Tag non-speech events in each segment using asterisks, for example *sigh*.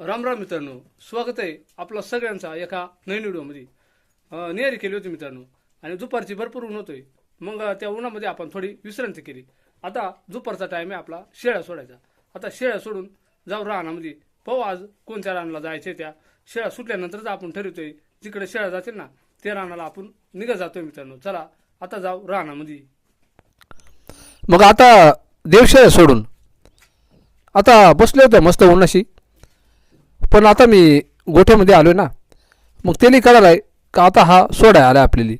राम राम मित्रांनो स्वागत आहे आपला सगळ्यांचा एका नवीन व्हिडिओमध्ये. नियारी केली होती मित्रांनो आणि दुपारची भरपूर ऊन होतोय. मग त्या उन्हामध्ये आपण थोडी विश्रांती केली. आता दुपारचा टाइम आहे आपला शेळ्या सोडायचा. आता शेळ्या सोडून जाऊ रानामध्ये. पाहू आज कोणत्या रानाला जायचे त्या. शेळ्या सुटल्यानंतरच आपण ठरवतोय जिकडे शेळ्या जातील ना त्या रानाला आपण निघत जातोय मित्रांनो. चला आता जाऊ रानामध्ये. मग आता देवशेळ्या सोडून. आता बसले होते मस्त उन्हाशी. पण आता मी गोठ्यामध्ये आलो ना मग त्यांनी कळालं आहे का आता हा सोडाय आला आपल्याला.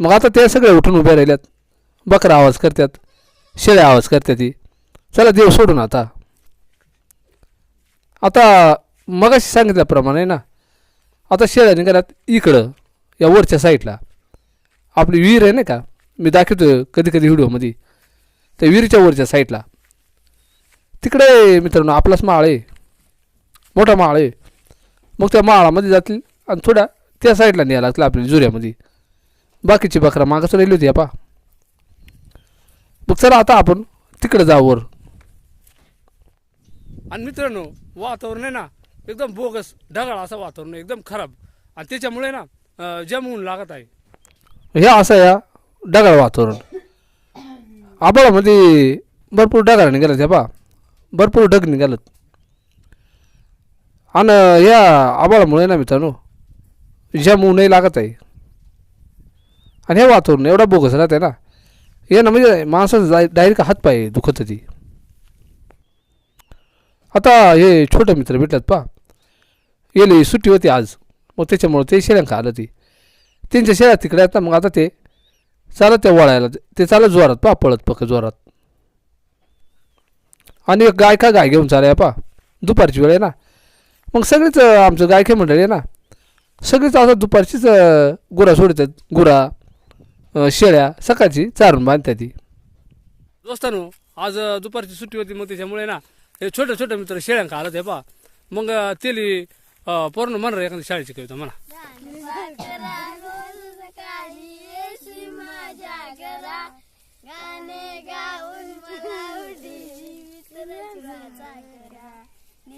मग आता ते सगळे उठून उभे राहिल्यात बकरा आवाज करतात शेळ्या आवाज करतात ती चला देव सोडून आता. आता मगाशी सांगितल्याप्रमाणे ना आता शेळ्या निघाल्यात इकडं या वरच्या साईडला. आपली विहीर आहे ना का मी दाखवतो कधी कधी व्हिडिओमध्ये. त्या विहिरीच्या वरच्या साईडला. तिकडे मित्रांनो आपलाच माळ आहे. मोठा माळ आहे. मग त्या माळामध्ये जातील आणि थोड्या त्या साईडला न्यायला लागतील आपल्याला जुऱ्यामध्ये. बाकीची बकरा मागच राहिली होती आपा मग चला आता आपण तिकडे जाऊ वर. आणि मित्रांनो वातावरण आहे ना एकदम बोगस ढगाळ असं वातावरण आहे एकदम खराब. आणि त्याच्यामुळे ना अं, जाम ऊन लागत आहे. हे असं या ढगाळ वातावरण. आबाळामध्ये भरपूर ढगाळ निघालं त्या पा भरपूर ढग निघालत आणि या आबाळामुळे ना मित्रांनो जाम नाही लागत आहे. आणि हे वातावरण एवढा बोगस राहते आहे ना हे ना म्हणजे माणसाचं जाय डायरेक्ट हात पाय दुखत ती आता हे छोटं मित्र भेटतात पा येले सुट्टी होती आज. मग त्याच्यामुळे ते शेळ्यांका आलं ती. त्यांच्या शेळ्या तिकडे आहेत ना मग आता ते चालत त्या वळायला ते चालत जोरात पा पळत पक जोरात. आणि एक गाय का गाय घेऊन चालाय पा दुपारची वेळ आहे ना. मग सगळीच आमचं गायके मंडळी आहे ना सगळीच आता दुपारचीच गुरा सोडतात. गुरा शेळ्या सकाळची चारून बांधतात ती. दोस्तानो आज दुपारची सुट्टी होती मग त्याच्यामुळे ना हे छोटे छोटे मित्र शेळ्यांका आलं ते पा मग तेली पूर्ण म्हणणार एखादी शाळेची कविता म्हणा. *laughs*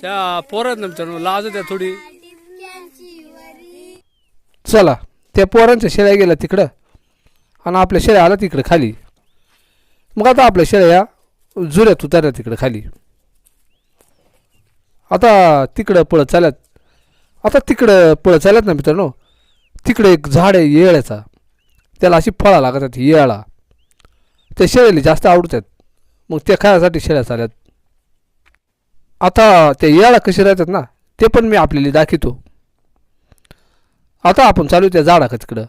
त्या पोरात ना लाज त्या थोडी. चला त्या पोरांच्या शेळ्या गेल्या तिकडं. आणि आपल्या शेळ्या आल्या तिकडं खाली. मग आता आपल्या शेळ्या जुऱ्यात उतरल्या तिकडं खाली. आता तिकडं पळत चालत आता तिकडं पळत चालत ना मित्रांनो. तिकडं एक झाड आहे येळ्याचा. त्याला अशी फळा लागतात येळा. त्या शेळ्याला जास्त आवडतात. मग त्या खाण्यासाठी शेळ्या चालत आता त्या याळा कशी राहतात ना ते पण मी आपल्याला दाखवतो. आता आपण चालू त्या झाडाका तिकडं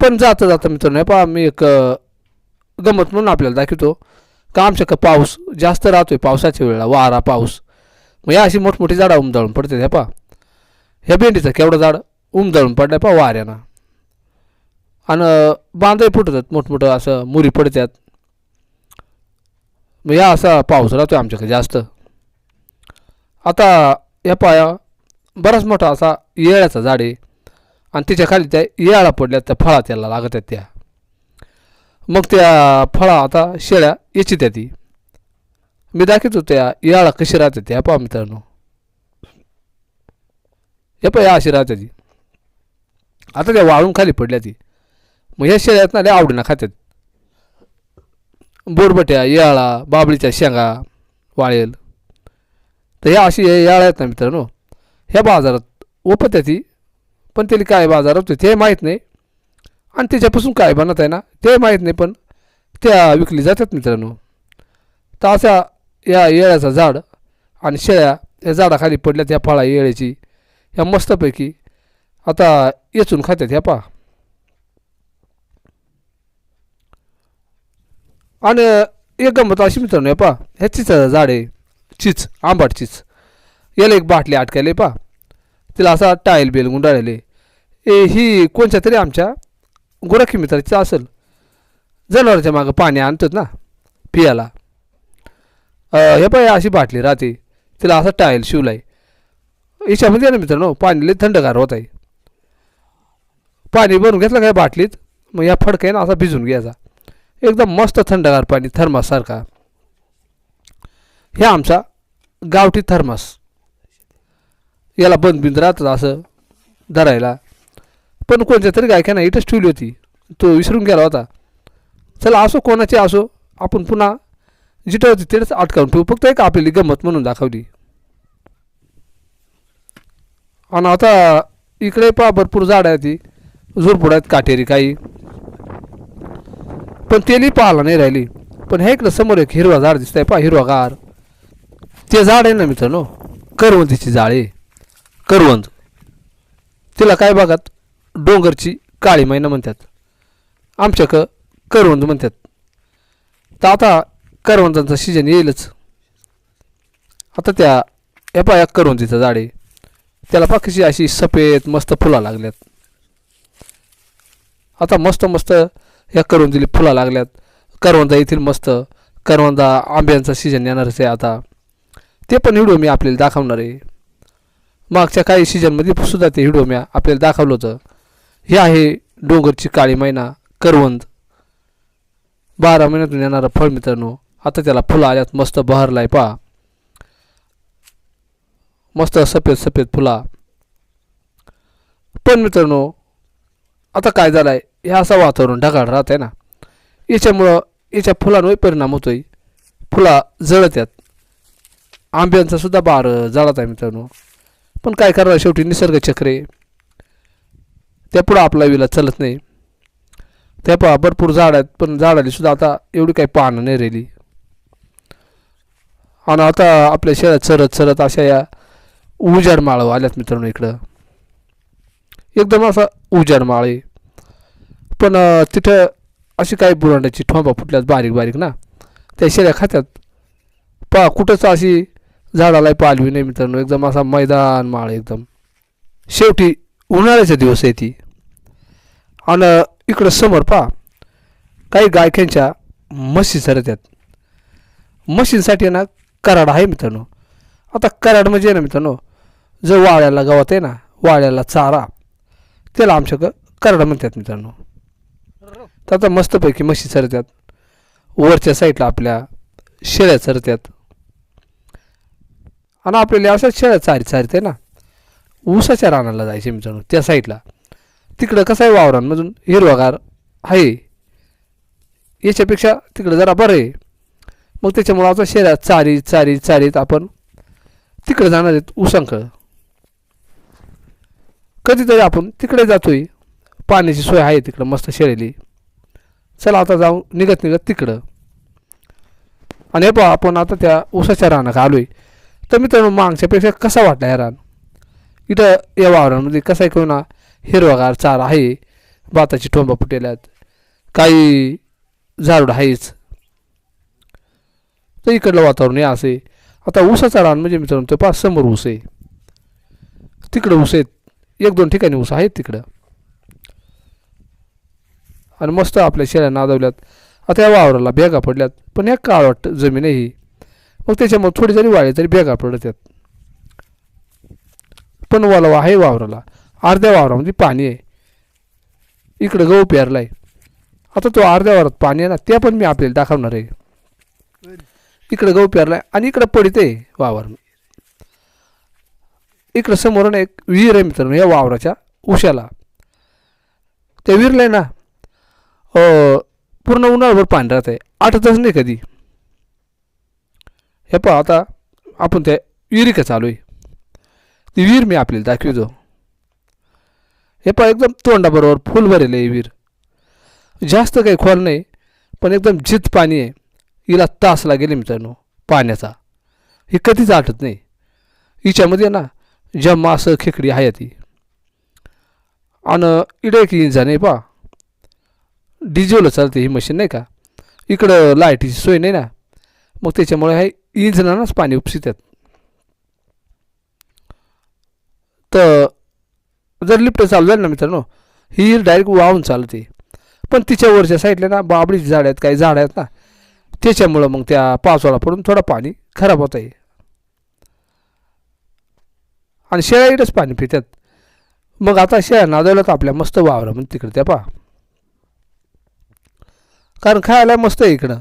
पण जाता जाता मित्रांनो नाही पहा मी एक गमत म्हणून आपल्याला दाखवतो. का आमच्याकडं पाऊस जास्त राहतोय पावसाच्या वेळेला वारा पाऊस. मग या अशी मोठमोठी झाडं उमदळून पडतात हे पहा. ह्या भेंडीचं केवढं झाड उमदळून पडलं पहा वाऱ्यानं. आणि बांधही फुटतात मोठमोठं असं मुरी पडतात. मग या असा पाऊस राहतोय आमच्याकडे जास्त. आता या पाया बराच मोठा असा येळ्याचा झाड आहे. आणि त्याच्याखाली त्या येळा पडल्या त्या फळा त्याला लागत आहेत त्या. मग त्या फळा आता शेळ्या याची त्या ती. मी दाखवतो त्या येळा कशी राहते त्या पहा मित्रांनो. या पहा या अशी राहते ती. आता त्या वाळून खाली पडल्या ती. मग ह्या शेळ्यात ना त्या आवडीनं खात्यात बोरबट्या येळा बाबळीच्या शेंगा वाळेल. तर ह्या अशी याळ्या आहेत ना मित्रांनो. ह्या बाजारात ओपत आहे ती. पण त्याला काय बाजार होते ते माहीत नाही. आणि त्याच्यापासून काय बनत आहे ना ते माहीत नाही पण त्या विकली जातात मित्रांनो. तर अशा या येळ्याचं झाड आणि शेळ्या या झाडाखाली पडल्या त्या फळा येळ्याची. ह्या मस्तपैकी आता येचून खात्यात ह्या पा आणि एक गंमत अशी मित्रांनो पा ह्याचीच झाड आहे. चिच आंबाट चीच. याला एक बाटली अटकायला पा तिला असा टाईल बेल गुंडाळले ए ही कोणत्या तरी आमच्या? गोरखी मित्राची असेल जनावरांच्या मागं पाणी आणतात ना पियाला. हे पाय अशी बाटली राहते. तिला असा टाईल शिवलाय. याच्यामध्ये ना मित्रांनो पाणी लय थंडगार होत आहे पाणी भरून घेतलं काय बाटलीत? मग या फडक्यानं असा भिजून घ्यायचा. एकदम मस्त थंडगार पाणी थर्माससारखा. हे आमचा गावठी थर्मस. याला बंद बिंद राहतात असं धरायला. पण कोणत्या तरी गायकांना इथंच ठेवली होती. तो विसरून गेला होता. चला असो कोणाची असो आपण पुन्हा जिथं होती तिथंच अटकावून ठेवू. फक्त एक आपल्याली गंमत म्हणून दाखवली. आणि आता इकडे पहा भरपूर झाडं आहेत ती झुरपुड आहेत काटेरी काही. पण तेली पाहायला नाही राहिली. पण हे इकडं समोर एक हिरवा झाड दिसतंय. पहा हिरवागार. ते झाड आहे ना मित्रांनो? करवंदीची जाळे करवंद. तिला काय भागात डोंगरची काळी मैना म्हणतात. आमच्याक करवंद म्हणतात. तर आता करवंदांचा सीजन येईलच. आता त्या एपा पाया करवंदीचं झाड आहे. त्याला पहा अशी सफेद मस्त फुला लागल्यात. आता मस्त मस्त या करवंदीला फुला लागल्यात. करवंदा येथील मस्त. करवंदा आंब्यांचा सीजन येणारच आहे आता. ते पण व्हिडिओ मी आपल्याला दाखवणार आहे. मागच्या काही सीजनमध्ये सुद्धा ते व्हिडिओ मी आपल्याला दाखवलं होतं. हे आहे डोंगरची काळी मैना करवंद. बारा महिन्यातून येणारं फळ मित्रांनो आता त्याला फुलं आल्यात मस्त बहरलाय पहा. मस्त सफेद सफेद फुला. पण मित्रांनो आता काय झालं आहे हे असं वातावरण ढगाळ राहत आहे ना. याच्यामुळं याच्या फुलांवर परिणाम होतोय. फुला जळत आहेत आंब्यांचा सुद्धा बार जळत आहे मित्रांनो. पण काय करणार शेवटी? निसर्ग चक्र. आहे त्यापुढं आपला विला चलत नाही. त्या पहा भरपूर झाड आहेत पण झाडाली सुद्धा आता एवढी काही पाहणं नाही राहिली. आणि आता आपल्या शहरात सरत सरत अशा या उजाड माळं आल्यात मित्रांनो इकडं. एकदम असा उजाड माळ आहे. पण तिथं अशी काही बुरांड्याची ठोंबा फुटल्यात बारीक बारीक ना. त्या शेळ्या खात्यात. पहा कुठंच अशी झाडाला पालवी नाही मित्रांनो एकदम असा मैदान माळ एकदम. शेवटी उन्हाळ्याचा दिवस आहे ती. आणि इकडं समोर पहा काही गायक्यांच्या म्हशी सरत आहेत म्हशींसाठी ना कराड आहे मित्रांनो. आता कराड म्हणजे ना मित्रांनो जो वाळ्याला गावात आहे ना वाळ्याला चारा त्याला आमच्याकडं कराड म्हणतात मित्रांनो. तर आता मस्तपैकी म्हशी चरतात वरच्या साईडला आपल्या शेळ्या चरतात आणि आपल्याला अशाच शेळ्या चारी चारित आहे ना. ऊसाच्या रानाला जायचे मित्रांनो त्या साईडला तिकडं कसं आहे वावरांमधून? हिरवागार आहे. याच्यापेक्षा तिकडं जरा बरं आहे. मग त्याच्यामुळं आता शेऱ्या चारी चारी चारीत आपण तिकडे जाणार आहेत उसांकडं कधीतरी आपण तिकडे जातोय. पाण्याची सोय आहे तिकडं मस्त शेळेली चला आता जाऊ निघत निघत तिकडं. आणि हे पहा आपण आता त्या ऊसाच्या रानात आलोय. तर मित्रांनो मागच्यापेक्षा कसा वाटला ह्या रान इथं या वावरांमध्ये कसं आहे ना हिरवागार चारा आहे. भाताची ठोंबा फुटेल्यात. काही झाड आहेच. तर इकडलं वातावरण हे असे आता ऊसाचा रान म्हणजे मित्रांनो ते पाच समोर ऊस आहे. तिकडं ऊस आहेत. एक दोन ठिकाणी ऊस आहेत तिकडं. आणि मस्त आपल्या शेळ्या नादवल्यात आता या वावराला बेगा पडल्यात. पण ह्या काळ वाटतं जमीन आहे ही. मग त्याच्यामुळे थोडी जरी वाळली तरी बेगा पडत आहेत. पण वलवा आहे वावराला. अर्ध्या वावरामध्ये पाणी आहे. इकडं गहू पेरलाय. आता तो अर्ध्या वावरात पाणी आहे ना ते पण मी आपल्याला दाखवणार आहे. इकडं गहू पेरला आणि इकडं पडित आहे वावर इकडं समोरून एक विहीर आहे मित्रांनो या वावराच्या उशाला. त्या विहीरला आहे ना पूर्ण उन्हाळभर पाणी राहत आहे. आठ तास नाही कधी. हे पहा आता आपण त्या विहिरीका चालू आहे ती विहीर मी आपल्याला दाखवतो. हे पहा एकदम तोंडाबरोबर फुल भरेल आहे विहीर. जास्त काही खोल नाही पण एकदम जित पाणी आहे हिला तासला गेले मित्रांनो पाण्याचा. ही कधीच आटत नाही. हिच्यामध्ये ना ज्या मासं खेकडी आहे ती आणि इडे एक इंजन आहे पा डिझेलवर चालते ही मशीन नाही का? इकडं लाईटीची सोय नाही ना? मग त्याच्यामुळे हे इंजनानंच पाणी उपसितात तर जर लिफ्ट चालू झाली ना मित्रांनो ही डायरेक्ट वाहून चालते. पण तिच्या वरच्या साईडला ना बाबडीची झाडं आहेत काही झाडं आहेत ना त्याच्यामुळं मग त्या पावसाळा पडून थोडं पाणी खराब होत आहे आणि शेळ्या इकडेच पाणी पितात. मग आता शेळ्या नादवल्या तर आपल्या मस्त वावरा म्हणजे तिकडे त्या पा कारण खायला मस्त आहे इकडं.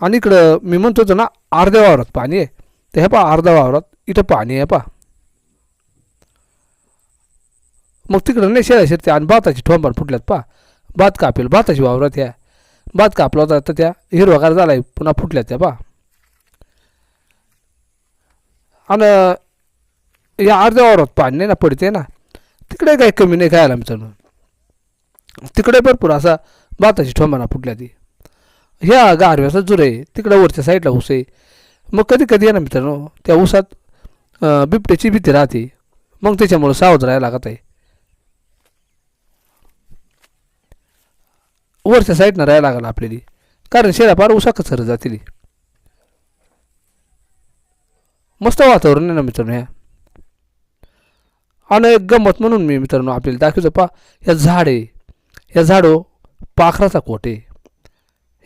आणि इकडं मी म्हणतो होतो ना अर्ध्या वावरात पाणी आहे. तर हे पहा अर्ध्या वावरात इथं पाणी आहे पा मग तिकडं नाही शेळ्या शिरते आणि भाताची ठोंबार फुटल्यात पा भात कापेल भाताची वावरात या. भात कापला होता तर त्या हिरवागार झालाय पुन्हा फुटल्यात त्या पा आणि या अर्ध्या वावरात पाणी नाही ना पडते ना. तिकडे काही कमी नाही खायला मित्रांनो. तिकडे भरपूर असा भाताची ठोंबाना फुटल्या ती ह्या गारव्याचा जुर आहे तिकडं वरच्या साईडला ऊस आहे. मग कधी कधी आहे ना मित्रांनो त्या ऊसात बिबट्याची भीती राहते. मग त्याच्यामुळं सावध राहायला लागत आहे. वरच्या साईडनं राहायला लागला आपल्याला. कारण शेळ्या उसा कचर जातील. मस्त वातावरण आहे ना मित्रांनो ह्या. आणि एक गंमत म्हणून मी मित्रांनो आपल्याला दाखवतो पा ह्या झाड आहे. ह्या झाडो पाखराचा कोट आहे.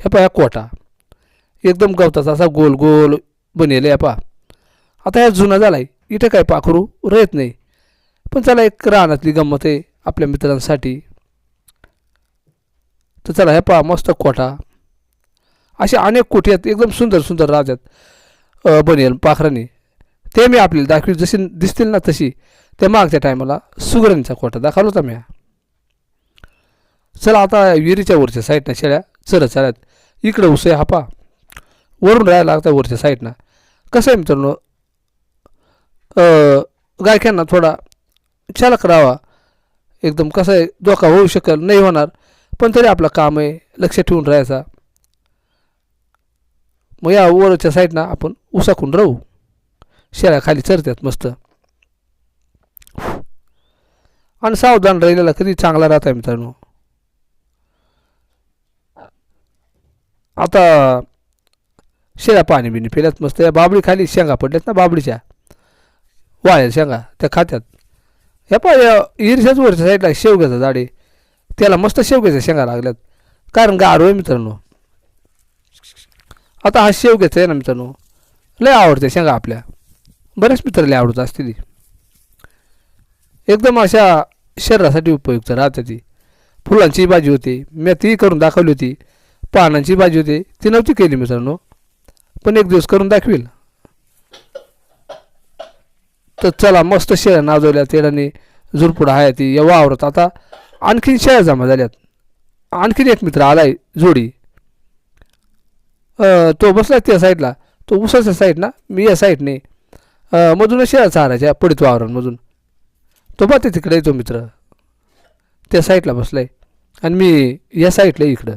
हे पहा ह्या कोटा. एकदम गवताचा असा गोल गोल बनेल आहे पहा आता ह्या जुना झाला आहे इथं काय पाखरू राहत नाही. पण चला एक रानातली गंमत आहे आपल्या मित्रांसाठी. तर चला ह्या पहा मस्त कोटा. असे अनेक कोटी आहेत एकदम सुंदर सुंदर राहतात बनेल पाखरांनी. ते मी आपल्याला दाखवी जशी दिसतील ना तशी. त्या मागच्या टायमाला सुगरणीचा कोटा दाखवला होता मी. चला आता विहिरीच्या वरच्या साईडनं शेळ्या चरत चालत इकडं हा हापा वरून राहायला लागतं वरच्या साईडनं कसं आहे मित्रांनो? गायक्यांना थोडा चालक राहावा. एकदम कसं आहे धोका होऊ शकेल नाही होणार. पण तरी आपलं काम आहे लक्ष ठेवून राहायचा. मग या वरच्या साईडनं आपण उसाकून राहू. शेळ्या खाली चरतात मस्त. आणि सावधान राहिलेला कधी चांगला राहता मित्रांनो. आता शेळ्या पाणी बिणी पिल्यात मस्त. या बाबडी खाली शेंगा पडल्यात ना बाबडीच्या. वाळ्या शेंगा त्या खात्यात. ह्या पा इरशाच वरच्या साईडला शेवग्याचं झाडे त्याला मस्त शेवग्याच्या शेंगा लागल्यात. कारण गारो आहे मित्रांनो. आता हा शेवग्याचा आहे ना मित्रांनो. लय आवडते शेंगा आपल्या. बरेच मित्र लय आवडत असतील. एकदम अशा शरीरासाठी उपयुक्त राहते ती. फुलांची भाजी होती. मी ती करून दाखवली होती. पानांची भाजी होती. ती नव्हती केली मित्रांनो. पण एक दिवस करून दाखवील. तर चला मस्त शेळ्या नाजवल्या तेलाने झुरपुडा आहे ती. या वावरत आता आणखीन शेळ्या जमा झाल्यात. आणखीन एक मित्र आलाय जोडी. तो बसला त्या साईडला. तो उसाच्या साईडला मी या साईडने. मधूनच शेळ्या चारायच्या पडित वावरांमधून. तो पाहते तिकडे तो मित्र. त्या साईडला बसलाय. आणि मी या साईडला इकडं.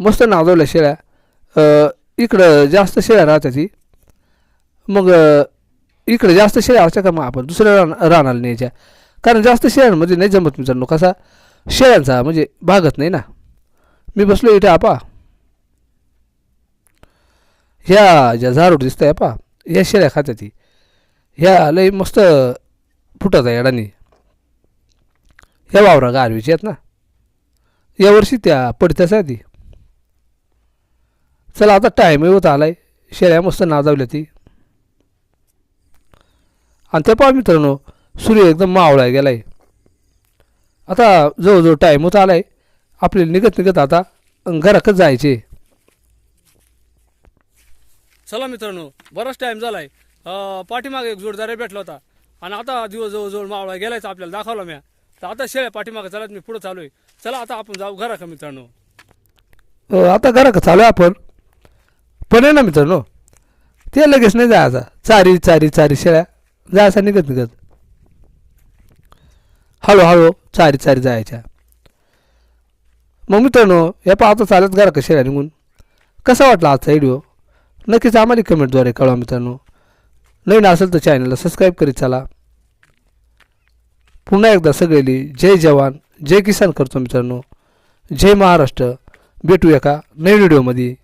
मस्त नाजवल्या शेळ्या. इकडं जास्त शेळ्या राहतात ती. मग इकडं इकडे जास्त शेळ्या असल्या का मग आपण दुसऱ्या रान रानाला न्यायच्या. कारण जास्त शेळ्यांमध्ये नाही जमत मित्रांनो कसा शेळ्यांचा म्हणजे भागत नाही ना. मी बसलो इथे आपा. ह्या ज्या झाडू दिसत आहे पा ह्या शेळ्या खात्या ती. ह्या लय मस्त फुटत आहे याडानी ह्या वावरा गारवीची आहेत ना. यावर्षी त्या पडत्याच आहे ती. चला आता टाईम होत आलाय शेळ्या मस्त नाजावल्या ती. आणि त्या पहा मित्रांनो सूर्य एकदम मावळा गेलाय. आता जवळजवळ टाईम होत आलाय. आपल्याला निघत निघत आता घराकच जायचे. चला मित्रांनो बराच टाइम झालाय. अं, पाठीमागे एक जोडदार भेटला होता. आणि आता दिवस जवळजवळ मावळा गेलायचा आपल्याला दाखवला म्या. तर आता शेळ्या पाठीमागे चालत मी पुढे चालू आहे. चला आता आपण जाऊ घरा का मित्रांनो आता घराक चालू आहे आपण. पण आहे ना मित्रांनो ते लगेच नाही जायचा. चारी चारी चारी शेळ्या जायचा निघत निघत. हळूहळू चारी चारी जायच्या. मग मित्रांनो या पाहता चालत घरा शेळ्या निघून? कसा वाटला आजचा व्हिडिओ नक्कीच आम्हाला कमेंटद्वारे कळवा मित्रांनो. नवीन असेल तर चॅनलला सबस्क्राईब करीत चला. पुन्हा एकदा सगळेली जय जवान जय किसान करतो मित्रांनो. जय महाराष्ट्र. भेटू एका नवीन व्हिडिओमध्ये